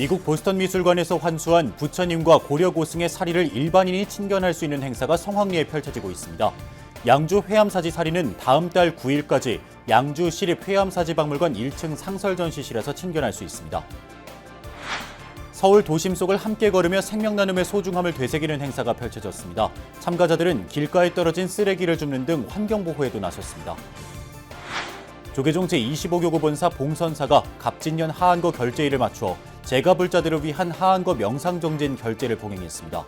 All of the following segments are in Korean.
미국 보스턴 미술관에서 환수한 부처님과 고려 고승의 사리를 일반인이 친견할 수 있는 행사가 성황리에 펼쳐지고 있습니다. 양주 회암사지 사리는 다음 달 9일까지 양주 시립 회암사지박물관 1층 상설 전시실에서 친견할 수 있습니다. 서울 도심 속을 함께 걸으며 생명 나눔의 소중함을 되새기는 행사가 펼쳐졌습니다. 참가자들은 길가에 떨어진 쓰레기를 줍는 등 환경 보호에도 나섰습니다. 조계종 제25교구 본사 봉선사가 갑진년 하한거 결제일을 맞추어 재가불자들을 위한 하한거 명상정진 결제를 봉행했습니다.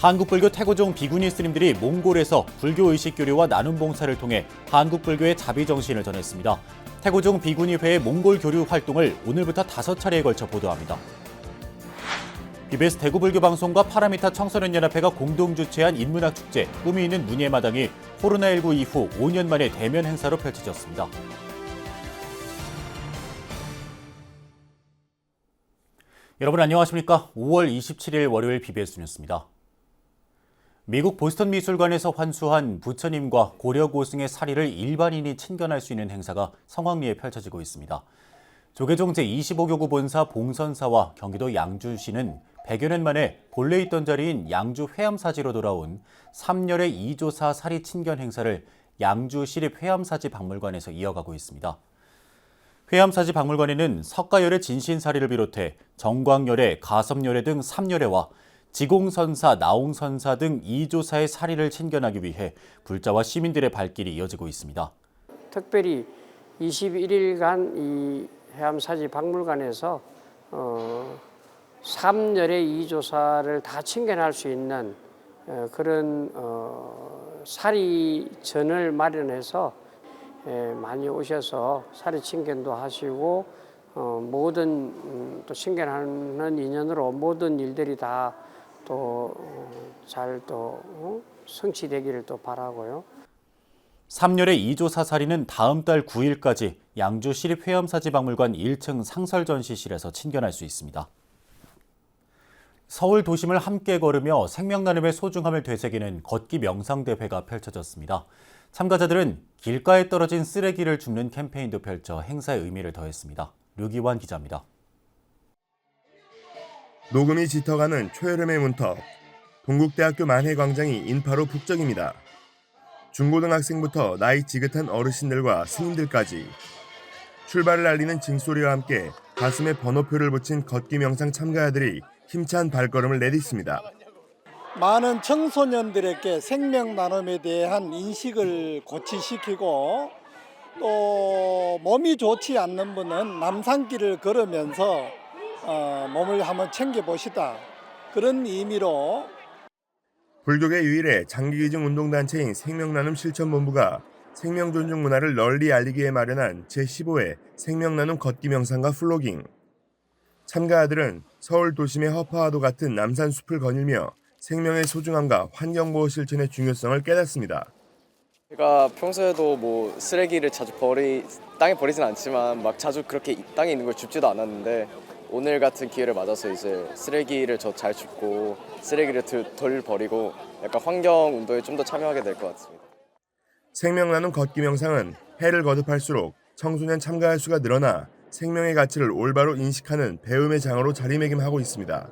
한국불교 태고종 비구니 스님들이 몽골에서 불교 의식 교류와 나눔 봉사를 통해 한국 불교의 자비 정신을 전했습니다. 태고종 비구니회의 몽골 교류 활동을 오늘부터 다섯 차례에 걸쳐 보도합니다. BBS 대구불교 방송과 파라미타 청소년 연합회가 공동 주최한 인문학 축제 꿈이 있는 문예 마당이 코로나19 이후 5년 만에 대면 행사로 펼쳐졌습니다. 여러분 안녕하십니까? 5월 27일 월요일 BBS 뉴스입니다. 미국 보스턴 미술관에서 환수한 부처님과 고려 고승의 사리를 일반인이 친견할 수 있는 행사가 성황리에 펼쳐지고 있습니다. 조계종 제25교구 본사 봉선사와 경기도 양주시는 100여 년 만에 본래 있던 자리인 양주 회암사지로 돌아온 3열의 2조사 사리 친견 행사를 양주 시립 회암사지 박물관에서 이어가고 있습니다. 회암사지 박물관에는 석가열의 진신사리를 비롯해 정광열의 가섭열의 등 3열애와 지공선사, 나홍선사 등 2조사의 사리를 친견하기 위해 불자와 시민들의 발길이 이어지고 있습니다. 특별히 21일간 이 해암사지 박물관에서 어, 3열의 이조사를 다 친견할 수 있는 어, 그런 어, 사리전을 마련해서 예, 많이 오셔서 사리 친견도 하시고 어, 모든 음, 또 친견하는 인연으로 모든 일들이 다 또 잘또 성취되기를 또 바라고요. 3열의 2조 사 사리는 다음 달 9일까지 양주 시립회암사지박물관 1층 상설전시실에서 친견할 수 있습니다. 서울 도심을 함께 걸으며 생명 나눔의 소중함을 되새기는 걷기 명상대회가 펼쳐졌습니다. 참가자들은 길가에 떨어진 쓰레기를 줍는 캠페인도 펼쳐 행사의 의미를 더했습니다. 류기환 기자입니다. 녹음이 짙어가는 초여름의 문턱. 동국대학교 만회광장이 인파로 북적입니다. 중고등학생부터 나이 지긋한 어르신들과 스님들까지 출발을 알리는 징소리와 함께 가슴에 번호표를 붙인 걷기 명상 참가자들이 힘찬 발걸음을 내딛습니다. 많은 청소년들에게 생명 나눔에 대한 인식을 고취시키고 또 몸이 좋지 않는 분은 남산길을 걸으면서 어, 몸을 한번 챙겨 보시다 그런 의미로 불교계 유일의 장기기증 운동단체인 생명나눔 실천본부가 생명존중 문화를 널리 알리기에 마련한 제15회 생명나눔 걷기 명상과 플로깅. 참가자들은 서울 도심의 허파와도 같은 남산 숲을 거닐며 생명의 소중함과 환경보호 실천의 중요성을 깨닫습니다. 제가 평소에도 뭐 쓰레기를 자주 버리 땅에 버리진 않지만 막 자주 그렇게 이 땅에 있는 걸 줍지도 않았는데 오늘 같은 기회를 맞아서 이제 쓰레기를 저 잘 줍고 쓰레기를 덜, 덜 버리고 약간 환경 운동에 좀 더 참여하게 될 것 같습니다. 생명나눔 걷기 명상은 해를 거듭할수록 청소년 참가할 수가 늘어나 생명의 가치를 올바로 인식하는 배움의 장으로 자리매김하고 있습니다.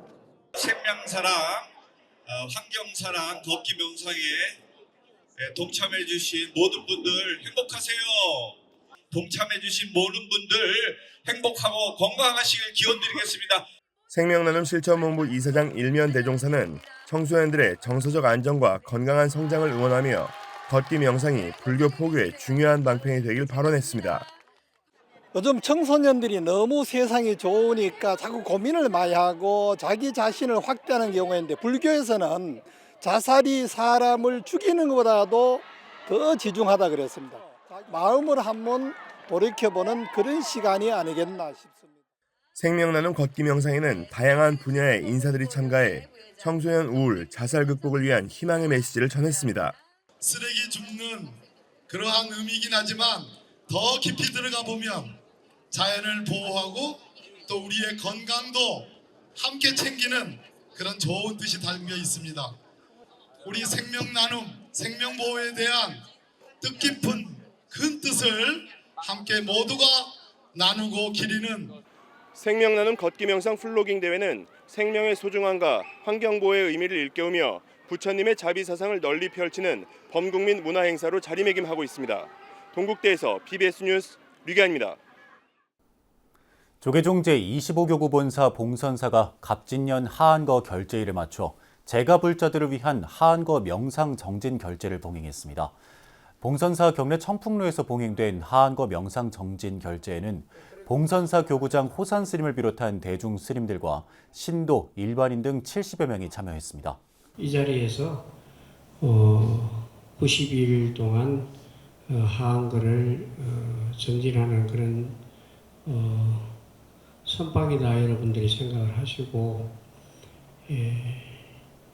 생명사랑, 어, 환경사랑, 걷기 명상에 예, 동참해 주신 모든 분들 행복하세요. 동참해 주신 모든 분들 행복하고 건강하시길 기원드리겠습니다. 생명나눔 실천본부 이사장 일면 대종사는 청소년들의 정서적 안정과 건강한 성장을 응원하며 걷기 명상이 불교 포교의 중요한 방편이 되길 발언했습니다. 요즘 청소년들이 너무 세상이 좋으니까 자꾸 고민을 많이 하고 자기 자신을 확대하는 경우가 있는데 불교에서는 자살이 사람을 죽이는 것보다도 더 지중하다 그랬습니다. 마음을 한번 돌이켜보는 그런 시간이 아니겠나 싶습니다. 생명나눔 걷기 명상에는 다양한 분야의 인사들이 참가해 청소년 우울, 자살 극복을 위한 희망의 메시지를 전했습니다. 쓰레기 줍는 그러한 의미이긴 하지만 더 깊이 들어가 보면 자연을 보호하고 또 우리의 건강도 함께 챙기는 그런 좋은 뜻이 담겨 있습니다. 우리 생명 나눔, 생명 보호에 대한 뜻깊은 큰 뜻을 함께 모두가 나누고 기리는 생명 나눔 걷기 명상 플로깅 대회는 생명의 소중함과 환경 보호의 의미를 일깨우며 부처님의 자비 사상을 널리 펼치는 범국민 문화 행사로 자리매김하고 있습니다. 동국대에서 PBS 뉴스 류기아입니다. 조계종 제25교구 본사 봉선사가 갑진년 하한거 결제일에 맞춰 재가불자들을 위한 하한거 명상 정진 결제를 봉행했습니다. 봉선사 경내 청풍로에서 봉행된 하한거 명상 정진 결제에는 봉선사 교구장 호산 스님을 비롯한 대중 스님들과 신도, 일반인 등 70여 명이 참여했습니다. 이 자리에서 어, 90일 동안 어, 하한거를 어, 정진하는 그런 어, 선박이다 여러분들이 생각을 하시고 예,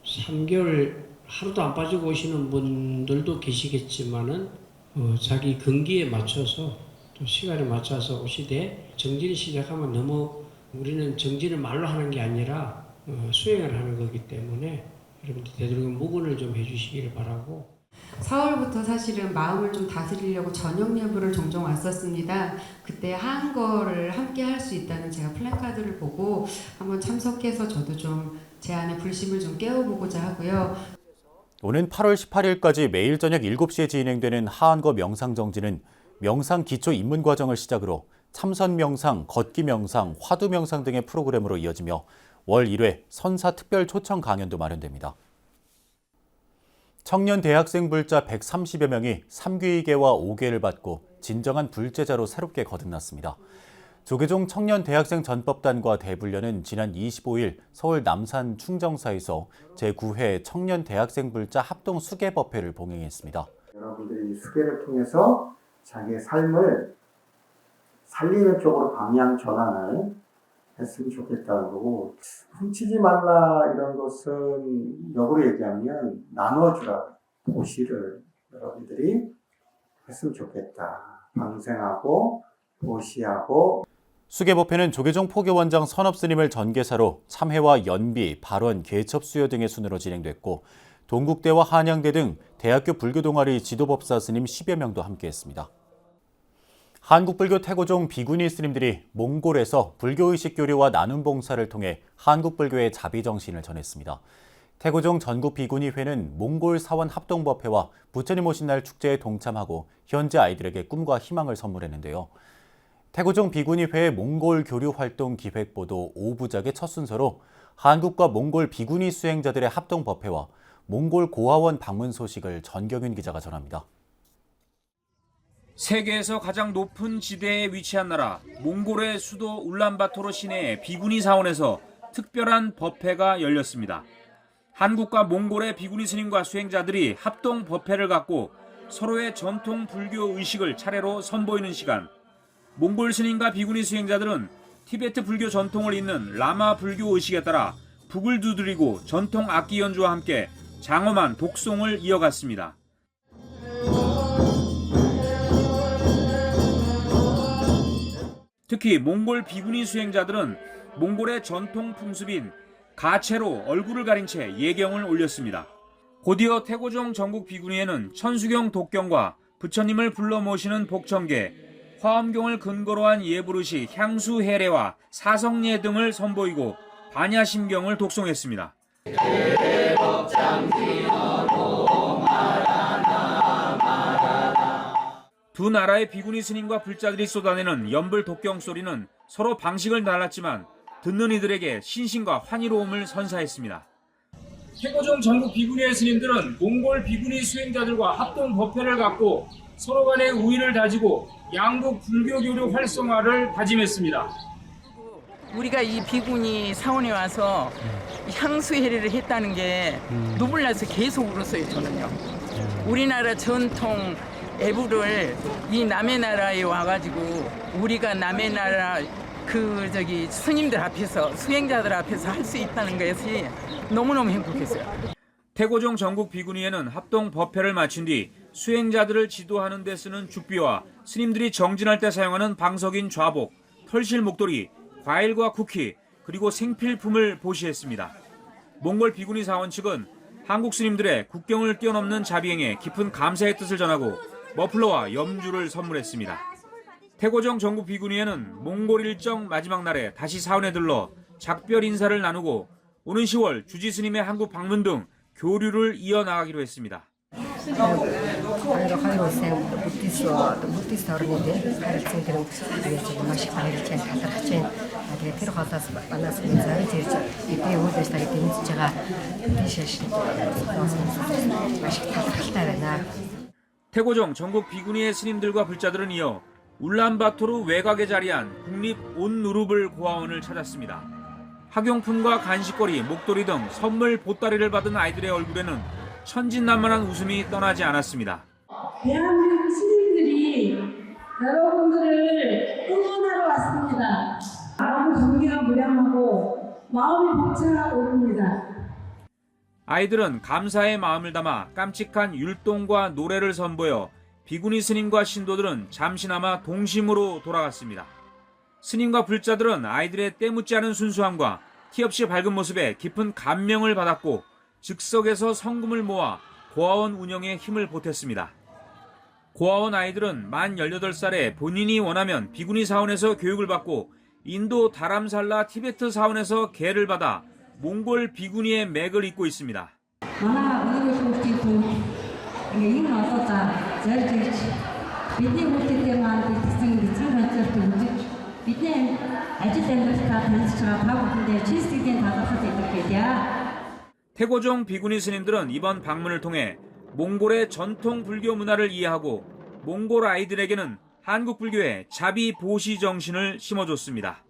3개월 하루도 안 빠지고 오시는 분들도 계시겠지만은 어, 자기 근기에 맞춰서 또 시간에 맞춰서 오시되 정진을 시작하면 너무 우리는 정진을 말로 하는 게 아니라 어, 수행을 하는 거기 때문에 여러분들 되도록 묵은을 좀 해주시기를 바라고 4월부터 사실은 마음을 좀 다스리려고 저녁 예불을 종종 왔었습니다. 그때 한 거를 함께 할 수 있다는 제가 플래카드를 보고 한번 참석해서 저도 좀 제 안에 불심을 좀 깨워보고자 하고요. 오는 8월 18일까지 매일 저녁 7시에 진행되는 하한거 명상 정지는 명상 기초 입문 과정을 시작으로 참선 명상, 걷기 명상, 화두 명상 등의 프로그램으로 이어지며 월 1회 선사 특별 초청 강연도 마련됩니다. 청년 대학생 불자 130여 명이 3귀의계와 5계를 받고 진정한 불제자로 새롭게 거듭났습니다. 조계종 청년 대학생 전법단과 대불련은 지난 25일 서울 남산 충정사에서 제9회 청년 대학생 불자 합동 수계 법회를 봉행했습니다. 여러분들이 이 수계를 통해서 자기의 삶을 살리는 쪽으로 방향 전환을 했으면 좋겠다는 거고 훔치지 말라 이런 것은 역으로 얘기하면 나눠주라. 보시를 여러분들이 했으면 좋겠다. 방생하고 보시하고. 수계법회는 조계종 포교원장 선업스님을 전개사로 참회와 연비, 발언, 개첩 수요 등의 순으로 진행됐고 동국대와 한양대 등 대학교 불교 동아리 지도법사 스님 10여 명도 함께했습니다. 한국불교 태고종 비구니 스님들이 몽골에서 불교의식 교류와 나눔 봉사를 통해 한국불교의 자비정신을 전했습니다. 태고종 전국 비구니회는 몽골 사원 합동법회와 부처님 오신 날 축제에 동참하고 현재 아이들에게 꿈과 희망을 선물했는데요. 태고종 비구니회의 몽골 교류 활동 기획보도 5부작의 첫 순서로 한국과 몽골 비구니 수행자들의 합동 법회와 몽골 고아원 방문 소식을 전경윤 기자가 전합니다. 세계에서 가장 높은 지대에 위치한 나라 몽골의 수도 울란바토르 시내의 비구니 사원에서 특별한 법회가 열렸습니다. 한국과 몽골의 비구니 스님과 수행자들이 합동 법회를 갖고 서로의 전통 불교 의식을 차례로 선보이는 시간. 몽골 스님과 비구니 수행자들은 티베트 불교 전통을 잇는 라마 불교 의식에 따라 북을 두드리고 전통 악기 연주와 함께 장엄한 독송을 이어갔습니다. 특히 몽골 비구니 수행자들은 몽골의 전통 풍습인 가채로 얼굴을 가린 채 예경을 올렸습니다. 곧이어 태고종 전국 비구니에는 천수경 독경과 부처님을 불러 모시는 복청계, 화엄경을 근거로 한 예불의식 향수 해례와 사성예 등을 선보이고 반야심경을 독송했습니다. 두 나라의 비구니 스님과 불자들이 쏟아내는 연불 독경 소리는 서로 방식을 달랐지만 듣는 이들에게 신신과 환희로움을 선사했습니다. 태고종 전국 비구니의 스님들은 몽골 비구니 수행자들과 합동 법회를 갖고 서로 간의 우위를 다지고 양국 불교 교류 활성화를 다짐했습니다. 우리가 이 비구니 사원에 와서 향수 해례를 했다는 게 눈물 나서 계속 울었어요 저는요. 우리나라 전통 애부를 이 남의 나라에 와가지고 우리가 남의 나라 그 저기 스님들 앞에서 수행자들 앞에서 할 수 있다는 것이 너무너무 행복했어요. 태고종 전국 비구니에는 합동 법회를 마친 뒤 수행자들을 지도하는 데 쓰는 죽비와 스님들이 정진할 때 사용하는 방석인 좌복, 털실 목도리, 과일과 쿠키, 그리고 생필품을 보시했습니다. 몽골 비구니 사원 측은 한국 스님들의 국경을 뛰어넘는 자비행에 깊은 감사의 뜻을 전하고 머플러와 염주를 선물했습니다. 태고정 전국 비구니에는 몽골 일정 마지막 날에 다시 사원에 들러 작별 인사를 나누고 오는 10월 주지 스님의 한국 방문 등 교류를 이어나가기로 했습니다. 태고정 전국 비구니의 스님들과 불자들은 이어 울란바토르 외곽에 자리한 국립 온누르블 고아원을 찾았습니다. 학용품과 간식거리, 목도리 등 선물 보따리를 받은 아이들의 얼굴에는 천진난만한 웃음이 떠나지 않았습니다. 대한민국 시민들이 여러분들을 응원하러 왔습니다. 마음의 경계가 무량하고 마음이 벅차 오릅니다. 아이들은 감사의 마음을 담아 깜찍한 율동과 노래를 선보여 비구니 스님과 신도들은 잠시나마 동심으로 돌아갔습니다. 스님과 불자들은 아이들의 때묻지 않은 순수함과 티 없이 밝은 모습에 깊은 감명을 받았고 즉석에서 성금을 모아 고아원 운영에 힘을 보탰습니다. 고아원 아이들은 만 18살에 본인이 원하면 비구니 사원에서 교육을 받고 인도 다람살라 티베트 사원에서 계를 받아 몽골 비구니의 맥을 잇고 있습니다. 태고종 비구니 스님들은 이번 방문을 통해 몽골의 전통 불교 문화를 이해하고 몽골 아이들에게는 한국 불교의 자비 보시 정신을 심어줬습니다.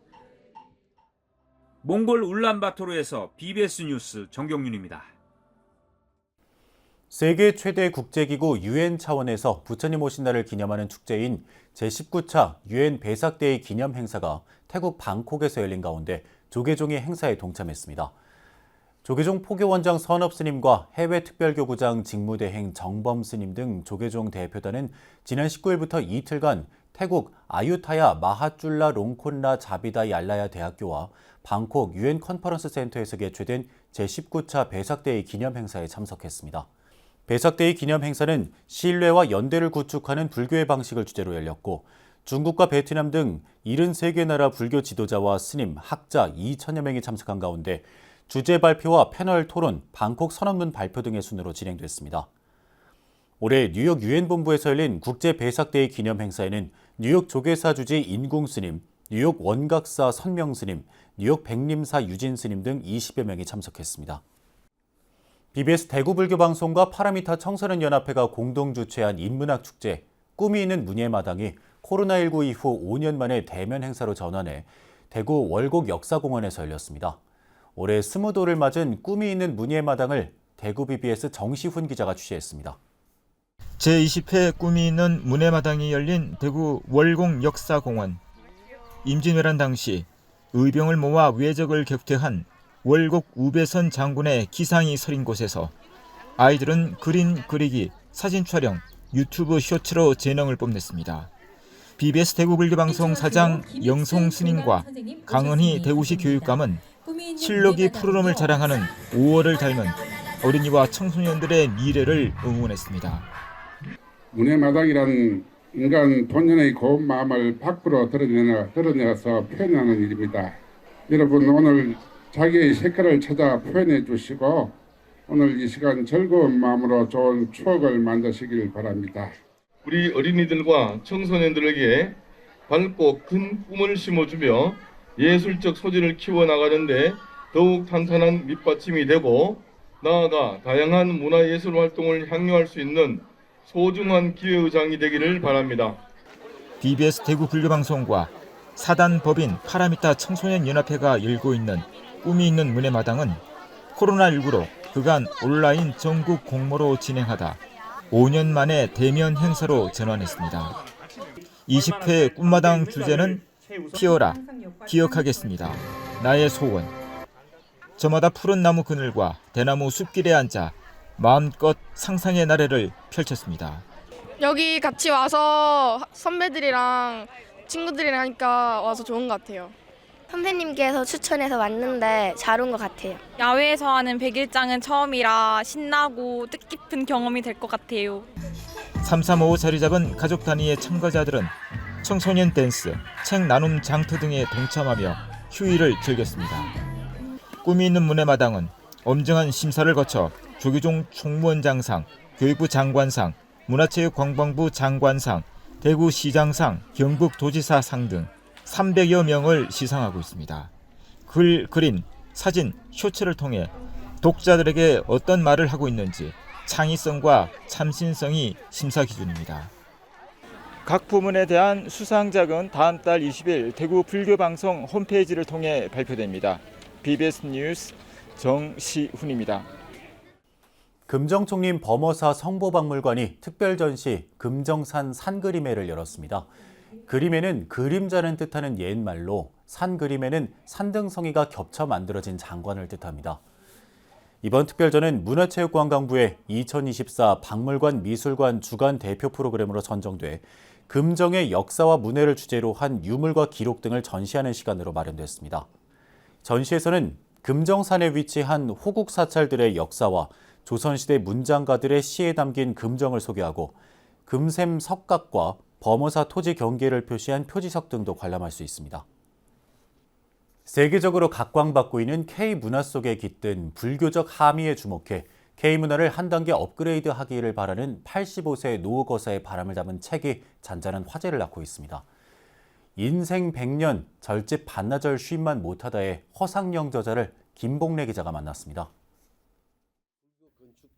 몽골 울란바토르에서 BBS 뉴스 정경윤입니다. 세계 최대 국제기구 유엔 차원에서 부처님 오신 날을 기념하는 축제인 제19차 유엔 배삭데이 기념 행사가 태국 방콕에서 열린 가운데 조계종이 행사에 동참했습니다. 조계종 포교원장 선업 스님과 해외 특별교구장 직무대행 정범 스님 등 조계종 대표단은 지난 19일부터 이틀간 태국 아유타야 마하줄라 롱콘라 자비다 얄라야 대학교와 방콕 유엔 컨퍼런스 센터에서 개최된 제19차 배삭데이 기념 행사에 참석했습니다. 배삭데이 기념 행사는 신뢰와 연대를 구축하는 불교의 방식을 주제로 열렸고 중국과 베트남 등 73개 나라 불교 지도자와 스님, 학자 2천여 명이 참석한 가운데 주제 발표와 패널 토론, 방콕 선언문 발표 등의 순으로 진행됐습니다. 올해 뉴욕 유엔 본부에서 열린 국제 배삭데이 기념 행사에는 뉴욕 조계사 주지 인궁 스님, 뉴욕 원각사 선명 스님, 뉴욕 백림사 유진 스님 등 20여 명이 참석했습니다. BBS 대구불교 방송과 파라미타 청소년 연합회가 공동 주최한 인문학 축제 꿈이 있는 문예마당이 코로나19 이후 5년 만에 대면 행사로 전환해 대구 월곡 역사공원에서 열렸습니다. 올해 스무도를 맞은 꿈이 있는 문예 마당을 대구 BBS 정시훈 기자가 취재했습니다. 제20회 꿈이 있는 문해마당이 열린 대구 월곡 역사공원. 임진왜란 당시 의병을 모아 외적을 격퇴한 월곡 우배선 장군의 기상이 서린 곳에서 아이들은 그림 그리기, 사진 촬영, 유튜브 쇼츠로 재능을 뽐냈습니다. BBS 대구불교방송 사장 영송 스님과 강은희 대구시 교육감은 실록이 푸르름을 자랑하는 5월을 닮은 어린이와 청소년들의 미래를 응원했습니다. 문해마당이란 인간 본연의 고운 마음을 밖으로 드러내나, 드러내서 표현하는 일입니다. 여러분 오늘 자기의 색깔을 찾아 표현해 주시고 오늘 이 시간 즐거운 마음으로 좋은 추억을 만드시길 바랍니다. 우리 어린이들과 청소년들에게 밝고 큰 꿈을 심어주며 예술적 소질을 키워나가는데 더욱 탄탄한 밑받침이 되고 나아가 다양한 문화예술 활동을 향유할 수 있는 소중한 기회의장이 되기를 바랍니다. BBS 대구 불교방송과 사단 법인 파라미타 청소년 연합회가 열고 있는 꿈이 있는 문해마당은 코로나19로 그간 온라인 전국 공모로 진행하다 5년 만에 대면 행사로 전환했습니다. 20회 꿈마당 주제는 피어라 기억하겠습니다. 나의 소원. 저마다 푸른 나무 그늘과 대나무 숲길에 앉아 마음껏 상상의 나래를 펼쳤습니다. 여기 같이 와서 선배들이랑 친구들이랑 하니까 와서 좋은 것 같아요. 선생님께서 추천해서 왔는데 잘 온 것 같아요. 야외에서 하는 백일장은 처음이라 신나고 뜻깊은 경험이 될 것 같아요. 335 자리 잡은 가족 단위의 참가자들은 청소년 댄스, 책 나눔 장터 등에 동참하며 휴일을 즐겼습니다. 꿈이 있는 문해마당은 엄정한 심사를 거쳐 조규종 총무원장상, 교육부 장관상, 문화체육관광부 장관상, 대구시장상, 경북도지사상 등 300여 명을 시상하고 있습니다. 글, 그림, 사진, 쇼츠를 통해 독자들에게 어떤 말을 하고 있는지 창의성과 참신성이 심사 기준입니다. 각 부문에 대한 수상작은 다음 달 20일 대구 불교방송 홈페이지를 통해 발표됩니다. BBS 뉴스 정시훈입니다. 금정총림 범어사 성보박물관이 특별 전시 금정산 산그림회를 열었습니다. 그림에는 그림자는 뜻하는 옛말로 산그림에는 산등성이가 겹쳐 만들어진 장관을 뜻합니다. 이번 특별전은 문화체육관광부의 2024 박물관 미술관 주간 대표 프로그램으로 선정돼 금정의 역사와 문해를 주제로 한 유물과 기록 등을 전시하는 시간으로 마련됐습니다. 전시에서는 금정산에 위치한 호국 사찰들의 역사와 조선시대 문장가들의 시에 담긴 금정을 소개하고 금샘 석각과 범어사 토지 경계를 표시한 표지석 등도 관람할 수 있습니다. 세계적으로 각광받고 있는 K-문화 속에 깃든 불교적 함의에 주목해 K-문화를 한 단계 업그레이드하기를 바라는 85세 노후 거사의 바람을 담은 책이 잔잔한 화제를 낳고 있습니다. 인생 100년 절집 반나절 쉼만 못하다의 허상영 저자를 김봉래 기자가 만났습니다.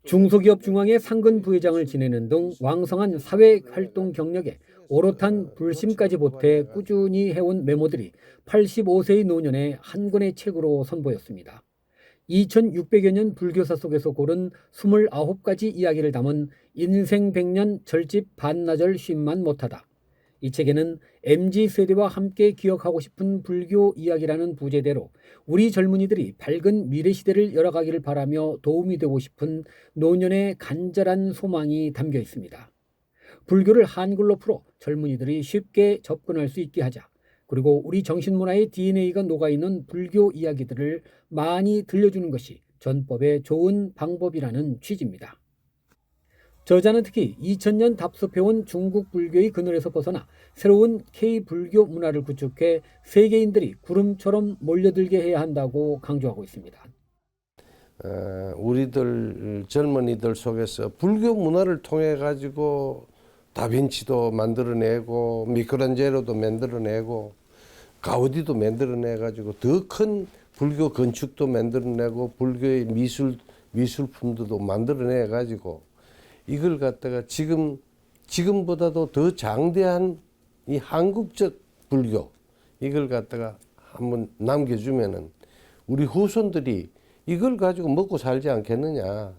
중소기업 중앙회 상근 부회장을 지내는 등 왕성한 사회 활동 경력에 오롯한 불심까지 보태 꾸준히 해온 메모들이 85세의 노년에 한 권의 책으로 선보였습니다. 2600여 년 불교사 속에서 고른 29가지 이야기를 담은 인생 100년 절집 반나절 쉼만 못하다. 이 책에는 MZ 세대와 함께 기억하고 싶은 불교 이야기라는 부제대로 우리 젊은이들이 밝은 미래 시대를 열어가기를 바라며 도움이 되고 싶은 노년의 간절한 소망이 담겨 있습니다. 불교를 한글로 풀어 젊은이들이 쉽게 접근할 수 있게 하자. 그리고 우리 정신문화의 DNA가 녹아있는 불교 이야기들을 많이 들려주는 것이 전법의 좋은 방법이라는 취지입니다. 저자는 특히 2000년 답습해온 중국 불교의 그늘에서 벗어나 새로운 K-불교 문화를 구축해 세계인들이 구름처럼 몰려들게 해야 한다고 강조하고 있습니다. 어, 우리들 젊은이들 속에서 불교 문화를 통해 가지고 다빈치도 만들어내고 미켈란젤로도 만들어내고 가우디도 만들어내 가지고 더 큰 불교 건축도 만들어내고 불교의 미술 미술품들도 만들어내 가지고 이걸 갖다가 지금 지금보다도 더 장대한 이 한국적 불교 이걸 갖다가 한번 남겨주면은 우리 후손들이 이걸 가지고 먹고 살지 않겠느냐.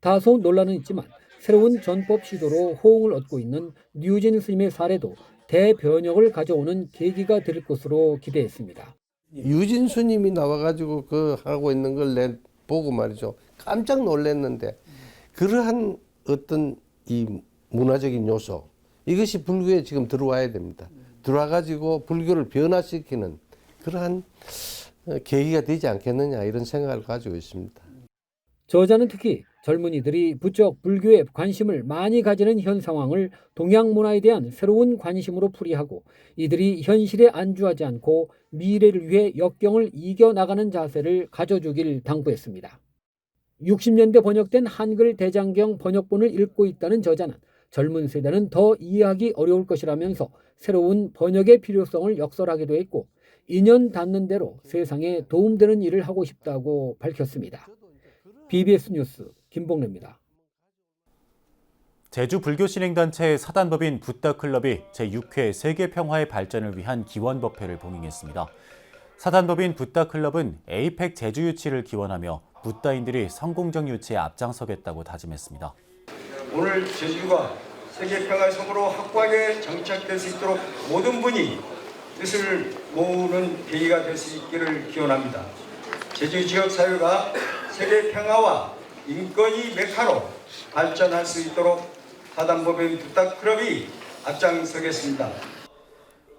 다소 논란은 있지만 새로운 전법 시도로 호응을 얻고 있는 뉴진 스님의 사례도 대변혁을 가져오는 계기가 될 것으로 기대했습니다. 유진 스님이 나와가지고 그 하고 있는 걸 내 보고 말이죠. 깜짝 놀랐는데 그러한 어떤 이 문화적인 요소 이것이 불교에 지금 들어와야 됩니다. 들어와 가지고 불교를 변화시키는 그러한 계기가 되지 않겠느냐 이런 생각을 가지고 있습니다. 저자는 특히 젊은이들이 부쩍 불교에 관심을 많이 가지는 현 상황을 동양 문화에 대한 새로운 관심으로 풀이하고 이들이 현실에 안주하지 않고 미래를 위해 역경을 이겨나가는 자세를 가져주길 당부했습니다. 60년대 번역된 한글 대장경 번역본을 읽고 있다는 저자는 젊은 세대는 더 이해하기 어려울 것이라면서 새로운 번역의 필요성을 역설하기도 했고 인연 닿는 대로 세상에 도움되는 일을 하고 싶다고 밝혔습니다. BBS 뉴스 김봉래입니다. 제주 불교 신행단체 사단법인 붓다클럽이 제6회 세계평화의 발전을 위한 기원법회를 봉행했습니다. 사단법인 붓다클럽은 에이펙 제주 유치를 기원하며 붓다인들이 성공적 유치에 앞장서겠다고 다짐했습니다. 오늘 제주가 세계 평화의 성으로 확고하게 정착될 수 있도록 모든 분이 뜻을 모으는 계기가 될 수 있기를 기원합니다. 제주 지역 사회가 세계 평화와 인권이 메카로 발전할 수 있도록 사단법인 붓다클럽이 앞장서겠습니다.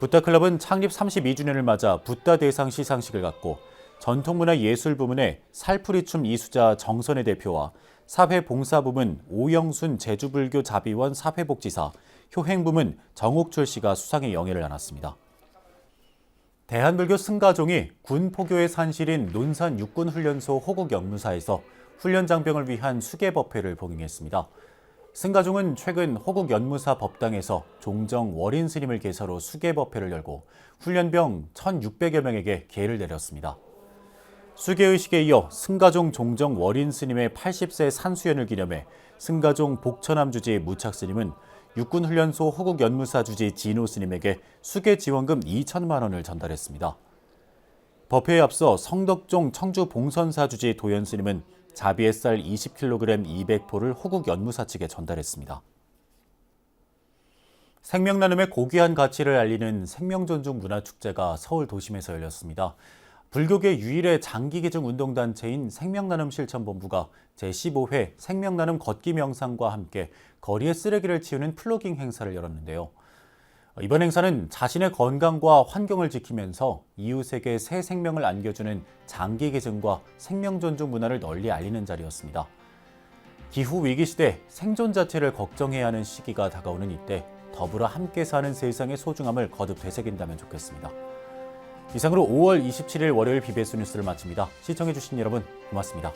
붓다클럽은 창립 32주년을 맞아 붓다 대상 시상식을 갖고 전통문화예술 부문의 살풀이춤 이수자 정선의 대표와 사회봉사 부문 오영순 제주불교 자비원 사회복지사 효행 부문 정옥출 씨가 수상의 영예를 안았습니다. 대한불교 승가종이 군 포교의 산실인 논산 육군훈련소 호국연무사에서 훈련 장병을 위한 수계법회를 봉행했습니다. 승가종은 최근 호국 연무사 법당에서 종정 월인 스님을 계사로 수계법회를 열고 훈련병 1,600여 명에게 계를 내렸습니다. 수계의식에 이어 승가종 종정 월인 스님의 80세 산수연을 기념해 승가종 복천암 주지 무착 스님은 육군훈련소 호국 연무사 주지 진호 스님에게 수계 지원금 2천만 원을 전달했습니다. 법회에 앞서 성덕종 청주 봉선사 주지 도연 스님은 자비의 쌀 20kg 200포를 호국 연무사 측에 전달했습니다. 생명 나눔의 고귀한 가치를 알리는 생명존중 문화축제가 서울 도심에서 열렸습니다. 불교계 유일의 장기계중 운동단체인 생명나눔 실천본부가 제15회 생명나눔 걷기 명상과 함께 거리의 쓰레기를 치우는 플로깅 행사를 열었는데요. 이번 행사는 자신의 건강과 환경을 지키면서 이웃에게 새 생명을 안겨주는 장기계증과 생명 존중 문화를 널리 알리는 자리였습니다. 기후 위기 시대 생존 자체를 걱정해야 하는 시기가 다가오는 이때 더불어 함께 사는 세상의 소중함을 거듭 되새긴다면 좋겠습니다. 이상으로 5월 27일 월요일 BBS 뉴스를 마칩니다. 시청해주신 여러분 고맙습니다.